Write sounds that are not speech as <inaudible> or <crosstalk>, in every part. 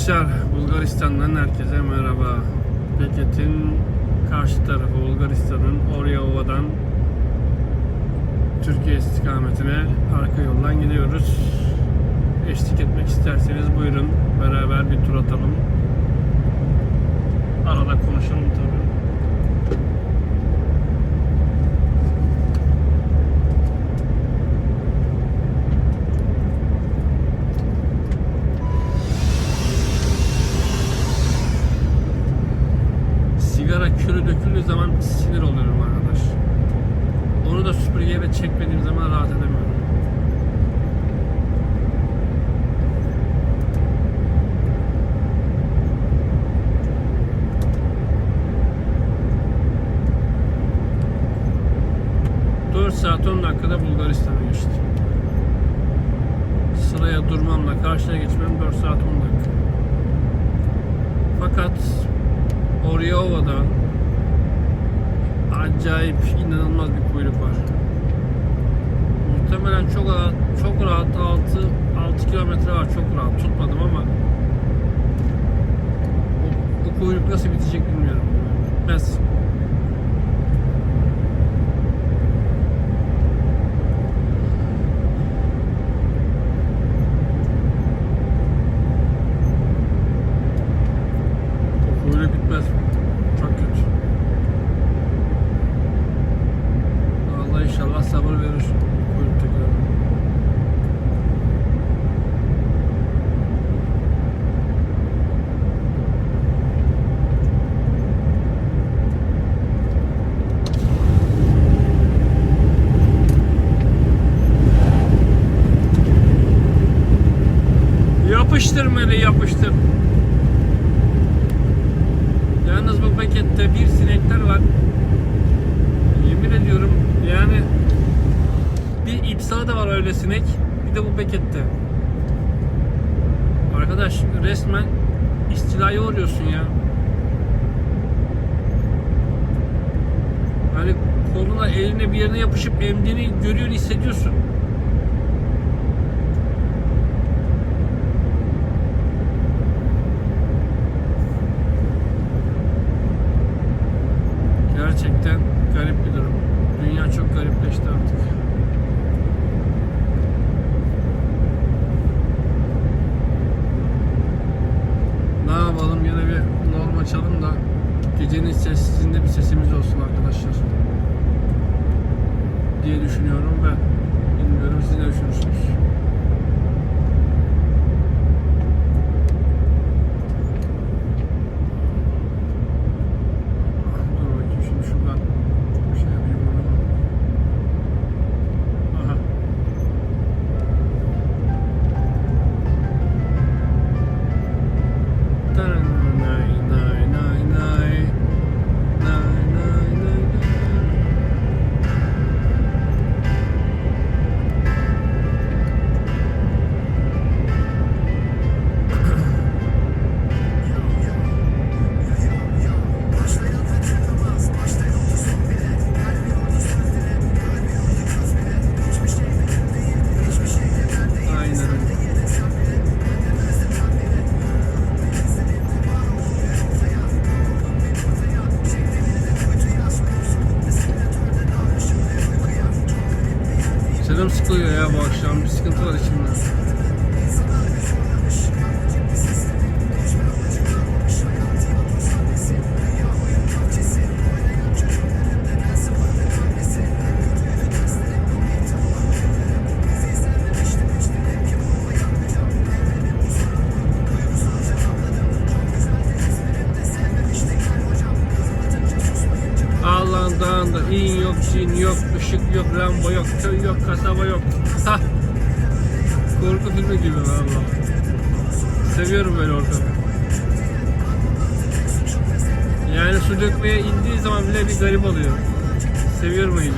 Arkadaşlar Bulgaristan'dan herkese merhaba. Peket'in karşı tarafı Bulgaristan'ın Oryaova'dan Türkiye istikametine arka yoldan gidiyoruz. Eşlik etmek isterseniz buyurun beraber bir tur atalım. Arada konuşalım tabii. Sinir oluyorum arkadaş. Onu da süpürgeye çekmediğim zaman rahat edemiyorum. Acayip inanılmaz bir kuyruk var. Muhtemelen çok rahat, çok rahat 6 6 kilometre var çok rahat tutmadım ama o, o kuyruk nasıl bitecek bilmiyorum. Bitmez. O kuyruk bitmez. Çok kötü. Allah inşallah sabır verir kuyruktakiler. Yapıştır Meli yapıştır. Yalnız bu pakette bir sinekler var. Yemin ediyorum yani bir ipsa da var öyle sinek. Bir de bu pakette. Arkadaş resmen istilaya uğruyorsun ya. Hani koluna eline bir yerine yapışıp emdiğini görüyorsun hissediyorsun. Gerçekten garip bir durum. Dünya çok garipleşti artık. Ne yapalım yine bir norm açalım da gecenin sessizliğinde bir sesimiz olsun arkadaşlar. Diye düşünüyorum ve bilmiyorum siz ne düşünürsünüz. Canım sıkılıyor ya bu akşam. Bir sıkıntı var içimde. Allah'ın dağında in yok, cin yok, yok, lamba yok, köy yok, kasaba yok. Hah. Korku filmi gibi valla. Seviyorum böyle ortamı. Yani su dökmeye indiği zaman bile bir garip oluyor. Seviyorum öyle.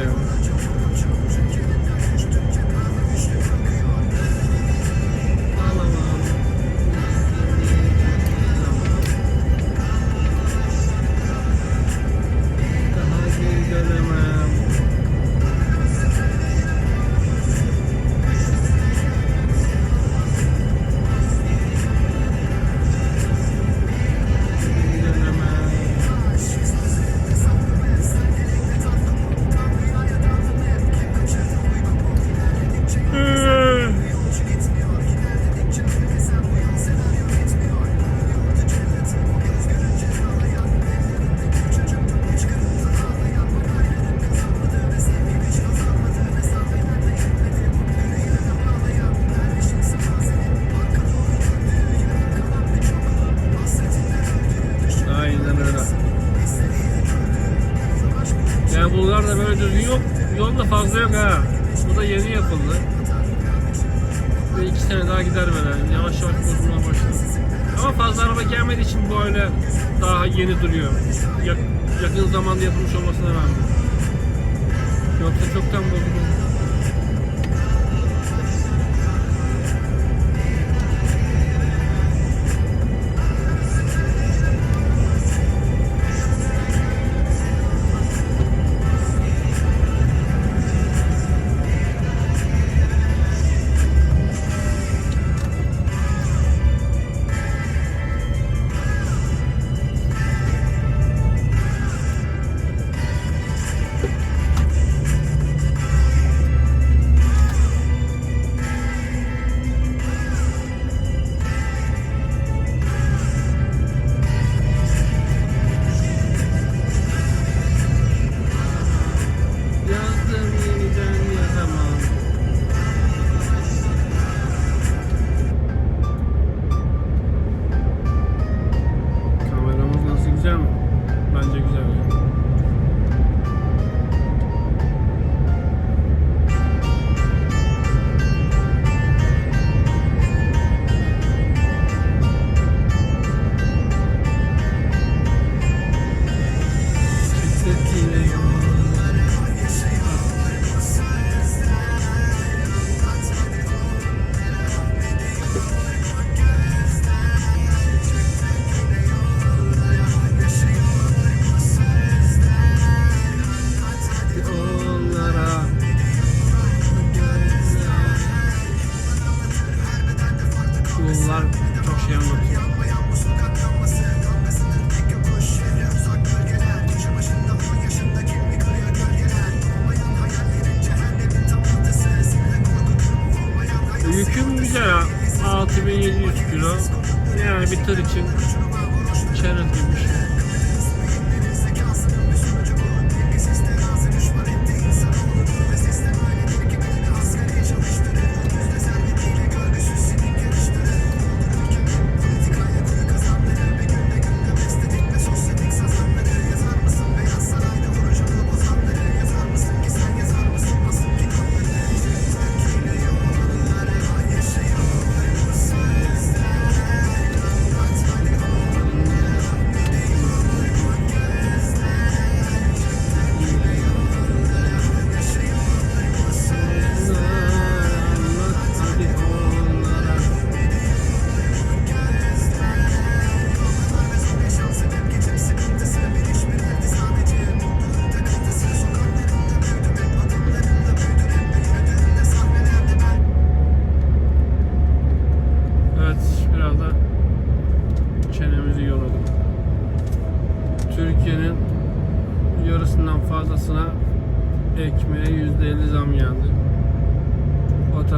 Bulgar Bulgar'da böyle düzgün yok. Yol da fazla yok ha. Bu da yeni yapıldı. Ve iki sene daha gider böyle. Yavaş yavaş bozulmaya başladı. Ama fazla araba gelmediği için böyle daha yeni duruyor. Yak yakın zamanda yapılmış olmasına rağmen. Yoksa çoktan bozulmuş.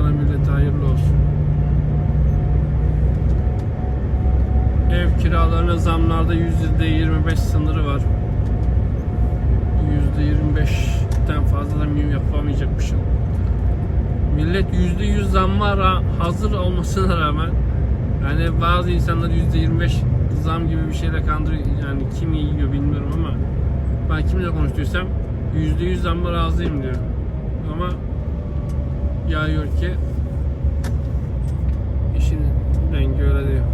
Vatana millete hayırlı olsun. Ev kiralarına zamlarda yüzde yirmi beş sınırı var. Yüzde yirmi beşten fazla zam yapamayacakmışım. Millet yüzde yüz zamma ra- hazır olmasına rağmen yani bazı insanlar yüzde yirmi beş zam gibi bir şeyle kandırıyor. Yani kim yiyor bilmiyorum ama ben kimle konuştuysam yüzde yüz zamma razıyım diyor. Ama yağıyor ki işin rengi öyle diyor.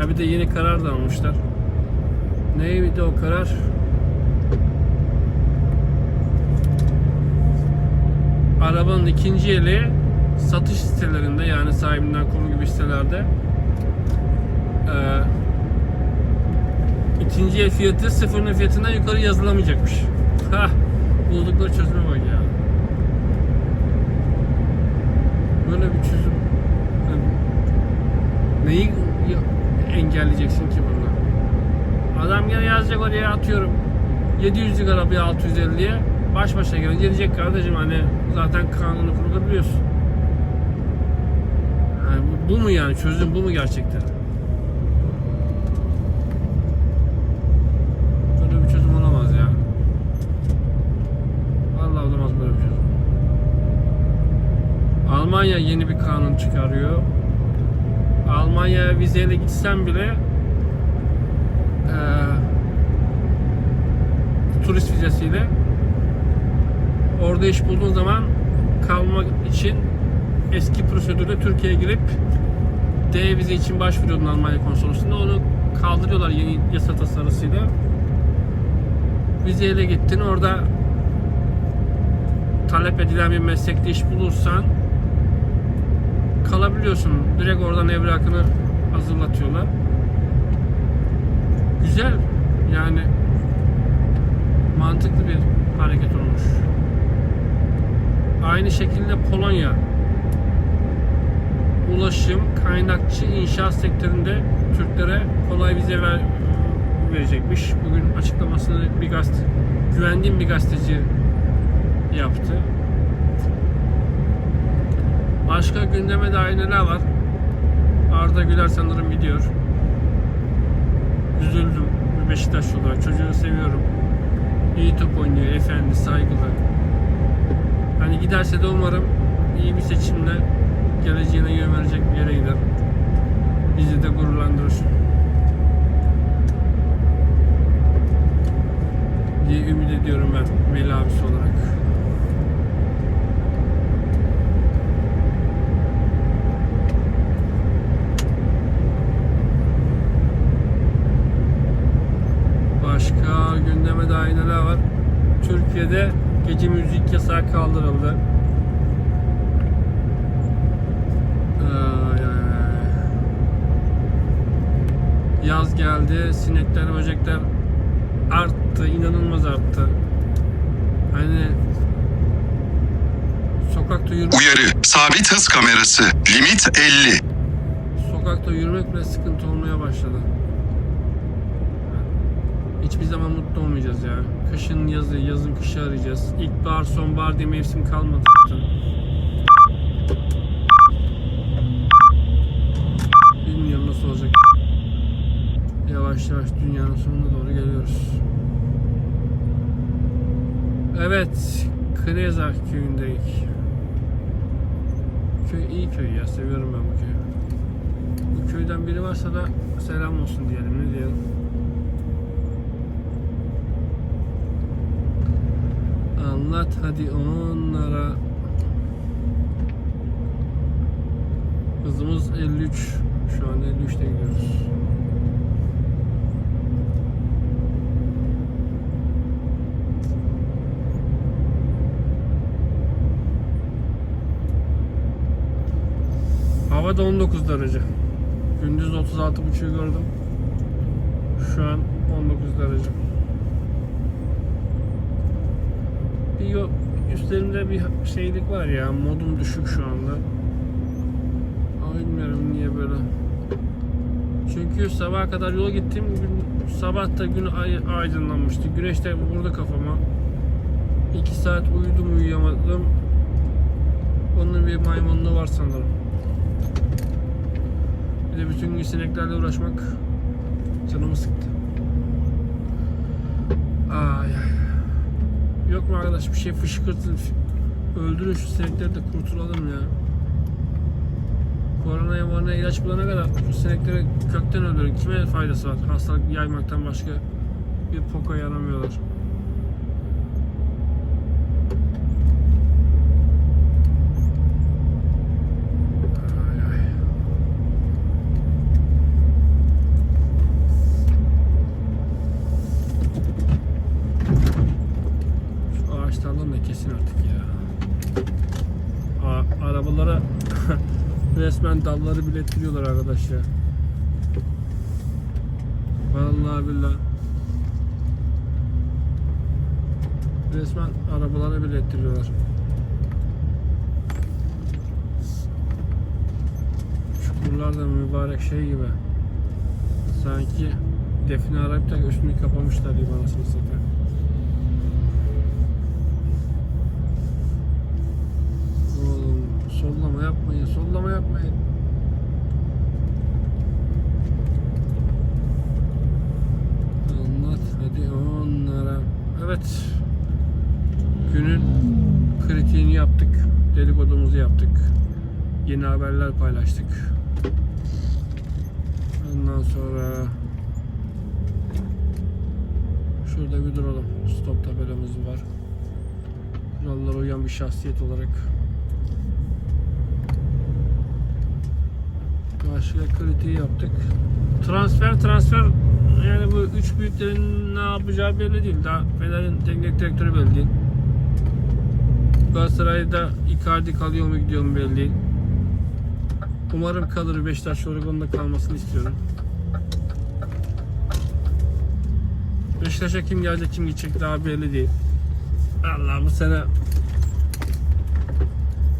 Ha bir de yeni karar da almışlar. Neydi o karar? Arabanın ikinci eli satış sitelerinde yani sahibinden konu gibi sitelerde eee ikinci el fiyatı sıfırın fiyatından yukarı yazılamayacakmış. Ha, buldukları çözüme bak ya. Böyle bir çözüm. Yani neyi engelleyeceksin ki bundan? Adam gene yazacak oraya atıyorum. 700'lük arabaya 650'ye baş başa gelince diyecek kardeşim hani zaten kanunu kurulu biliyorsun. Yani bu mu yani çözüm bu mu gerçekten? Böyle bir çözüm olamaz ya. Vallahi olamaz böyle bir çözüm. Almanya yeni bir kanun çıkarıyor. Almanya vizeyle gitsen bile eee turist vizesiyle orada iş bulduğun zaman kalmak için eski prosedürde Türkiye'ye girip D vize için başvuruyordun Almanya konsolosluğunda. Onu kaldırıyorlar yeni yasa tasarısıyla. Vizeyle gittin. Orada talep edilen bir meslekte iş bulursan kalabiliyorsun. Direkt oradan evrakını hazırlatıyorlar. Güzel. Yani mantıklı bir hareket olmuş. Aynı şekilde Polonya ulaşım, kaynakçı, inşaat sektöründe Türklere kolay vize ver, verecekmiş. Bugün açıklamasını bir gazete, güvendiğim bir gazeteci yaptı. Başka gündeme dair neler var? Arda Güler sanırım gidiyor. Üzüldüm bir Beşiktaş olarak. Çocuğu seviyorum. İyi top oynuyor, efendi, saygılı. Hani giderse de umarım iyi bir seçimle geleceğine yön verecek bir yere gider. Bizi de gururlandırır. diye ümit ediyorum ben Veli abisi olarak. Başka dair neler var? Türkiye'de gece müzik yasağı kaldırıldı. Yaz geldi, sinekler, böcekler arttı, inanılmaz arttı. Hani sokakta yürümek, Uyarı. Sabit hız kamerası. Limit 50. sokakta yürümek bile sıkıntı olmaya başladı. Hiçbir zaman mutlu olmayacağız ya. Kışın yazı, yazın kışı arayacağız. İlkbahar, sonbahar diye mevsim kalmadı. Bilmiyorum nasıl olacak. Yavaş yavaş dünyanın sonuna doğru geliyoruz. Evet, Kreza köyündeyiz. Köy iyi köy ya, seviyorum ben bu köyü. Bu köyden biri varsa da selam olsun diyelim, ne diyelim. Anlat hadi onlara. Hızımız 53. Şu an 53'te gidiyoruz. Hava da 19 derece. Gündüz 36.5'ü gördüm. Şu an 19 derece. Bir üstlerimde bir şeylik var ya. Modum düşük şu anda. Ama bilmiyorum niye böyle. Çünkü sabaha kadar yola gittim. Sabah da gün ay, aydınlanmıştı. Güneş de vurdu kafama. 2 saat uyudum uyuyamadım. Onun bir maymunluğu var sanırım. Bir de bütün gün sineklerle uğraşmak canımı sıktı. Ay ay. Yok mu arkadaş bir şey fışkırtın. Öldürün şu sinekleri de kurtulalım ya. Koronaya morona ilaç bulana kadar şu sinekleri kökten öldürün. Kime faydası var? Hastalık yaymaktan başka bir poka yaramıyorlar. Ay ay. Şu ağaçlardan da kesin artık ya. A- arabalara <laughs> resmen dalları bilettiriyorlar arkadaş ya. Vallahi billahi. Resmen arabalara bilettiriyorlar. Çukurlar da mübarek şey gibi. Sanki define arayıp da üstünü kapamışlar gibi anasını satayım. Yeni haberler paylaştık. Ondan sonra şurada bir duralım. Stop tabelamız var. kurallara uyan bir şahsiyet olarak. Karşıya kritiği yaptık. Transfer transfer yani bu üç büyüklerin ne yapacağı belli değil. Daha Fener'in teknik direktörü belli değil. Galatasaray'da Icardi kalıyor mu gidiyor mu belli değil. Umarım kalır Beşiktaş Oregon'da kalmasını istiyorum. Beşiktaş'a kim gelecek kim gidecek daha belli değil. Allah bu sene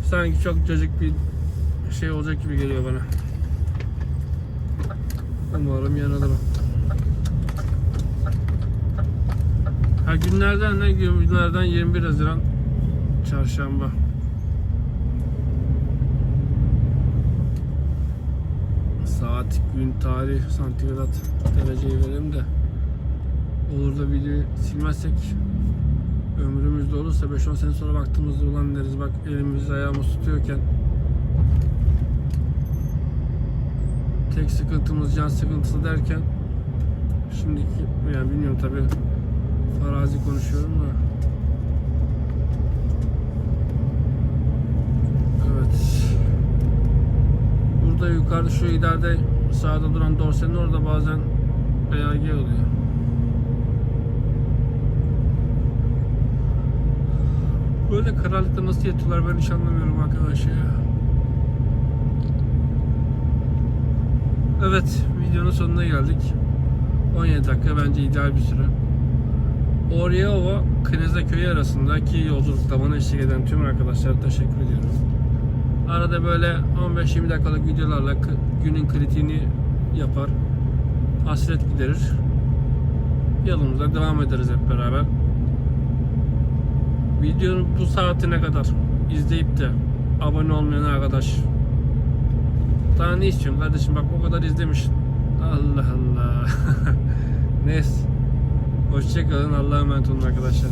sanki çok cacık bir şey olacak gibi geliyor bana. Umarım yanılırım. Ha günlerden ne günlerden 21 Haziran Çarşamba. Saat, gün, tarih, santigrat dereceyi verelim de. Olur da videoyu silmezsek ömrümüzde olursa 5-10 sene sonra baktığımızda ulan deriz bak elimiz ayağımız tutuyorken. Tek sıkıntımız can sıkıntısı derken şimdiki yani bilmiyorum tabi farazi konuşuyorum da evet burada yukarıda şu ileride sağda duran dorsenin orada bazen BAG oluyor Böyle karanlıkta nasıl yatıyorlar ben hiç anlamıyorum arkadaş ya. Evet videonun sonuna geldik. 17 dakika bence ideal bir süre. Oryaova Kneze köyü arasındaki yolculukta bana eşlik eden tüm arkadaşlara teşekkür ediyorum. Arada böyle 15-20 dakikalık videolarla günün kritiğini yapar. Hasret giderir. Yolumuza devam ederiz hep beraber. Videonun bu saatine kadar izleyip de abone olmayan arkadaş daha ne istiyorsun kardeşim bak o kadar izlemişsin. Allah Allah. <laughs> Neyse. Hoşçakalın. Allah'a emanet olun arkadaşlar.